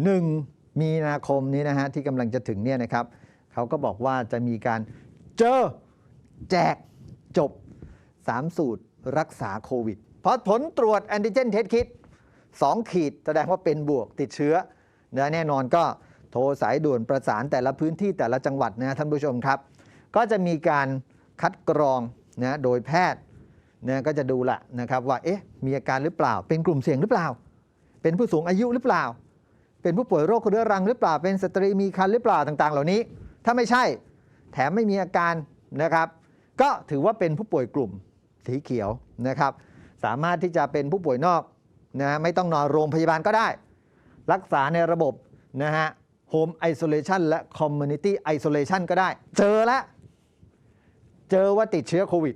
1 มีนาคมนี้นะฮะที่กำลังจะถึงเนี่ยนะครับเขาก็บอกว่าจะมีการเจอแจกจบ 3 สูตรรักษาโควิดเพราะผลตรวจแอนติเจนเทสคิด 2 ขีดแสดงว่าเป็นบวกติดเชื้อนะแน่นอนก็โทรสายด่วนประสานแต่ละพื้นที่แต่ละจังหวัดนะท่านผู้ชมครับ ก็จะมีการคัดกรองนะโดยแพทย์นะก็จะดูละนะครับว่าเอ๊ะมีอาการหรือเปล่า เป็นกลุ่มเสี่ยงหรือเปล่า เป็นผู้สูงอายุหรือเปล่า เป็นผู้ป่วยโรคเรื้อรังหรือเปล่า เป็นสตรีมีครรภ์หรือเปล่าต่างๆ เหล่านี้ ถ้าไม่ใช่ แถมไม่มีอาการนะครับ ก็ถือว่าเป็นผู้ป่วยกลุ่มสีเขียวนะครับ สามารถที่จะเป็นผู้ป่วยนอกนะไม่ต้องนอนโรงพยาบาลก็ได้ รักษาในระบบนะฮะ Home Isolation และ Community Isolation ก็ได้ เจอแล้วเจอว่าติดเชื้อโควิด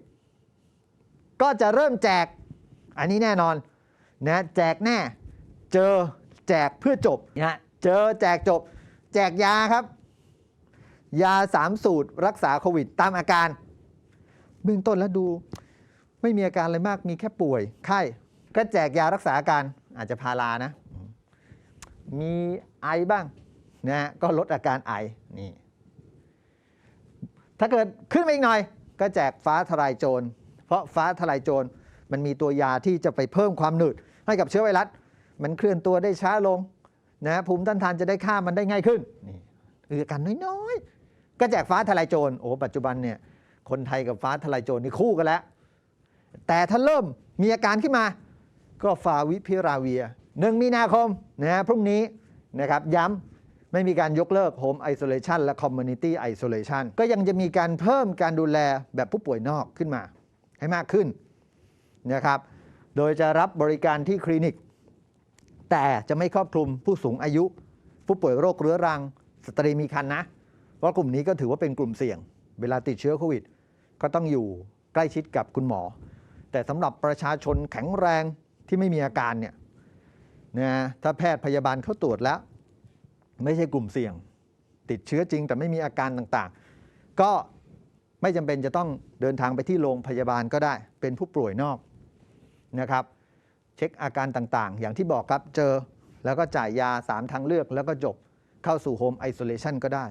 ก็จะเริ่มแจก อันนี้แน่นอนนะแจกแน่ เจอ แจกเพื่อจบนะฮะเจอแจกจบ แจกยาครับ ยา 3 สูตรรักษาโควิดตามอาการ เบื้องต้นแล้วดู ไม่มีอาการอะไรมากมีแค่ป่วย ไข้ก็แจกยารักษาอาการอาจจะพารานะ มีไอบ้างนะฮะก็ลดอาการไอนี่ถ้าเกิดขึ้นมาอีกหน่อย ก็แจกฟ้าทลายโจร เพราะฟ้าทลายโจรมันมีตัวยาที่จะไปเพิ่มความหนืดให้กับเชื้อไวรัส มันเคลื่อนตัวได้ช้าลงนะภูมิต้านทานจะได้ฆ่ามันได้ง่ายขึ้นนี่คืออาการน้อยๆ ก็แจกฟ้าทลายโจรโอ้ปัจจุบันเนี่ยคนไทยกับฟ้าทลายโจรนี่คู่กันแล้ว แต่ถ้าเริ่มมีอาการขึ้นมา ก็ฟาวิพิราเวียหนึ่งมีนาคมนะฮะพรุ่งนี้นะครับย้ำไม่มีการยกเลิก Home Isolation และ Community Isolation ก็ยังจะมีการเพิ่มการดูแลแบบผู้ป่วยนอกขึ้นมาให้มากขึ้นนะครับ โดยจะรับบริการที่คลินิก แต่จะไม่ครอบคลุมผู้สูงอายุ ผู้ป่วยโรคเรื้อรัง สตรีมีครรภ์นะ เพราะกลุ่มนี้ก็ถือว่าเป็นกลุ่มเสี่ยง เวลาติดเชื้อโควิด ก็ต้องอยู่ใกล้ชิดกับคุณหมอ แต่สำหรับประชาชนแข็งแรงที่ไม่มีอาการเนี่ยนะถ้าแพทย์พยาบาลเขาตรวจแล้ว ไม่ใช่กลุ่มเสี่ยง ติดเชื้อจริงแต่ไม่มีอาการต่างๆ ก็ไม่จำเป็นจะต้องเดินทางไปที่โรงพยาบาลก็ได้ เป็นผู้ป่วยนอกนะครับ เช็คอาการต่างๆ อย่างที่บอกครับเจอแล้วก็จ่ายยา 3 ทางเลือกแล้วก็จบเข้าสู่โฮมไอโซเลชันก็ได้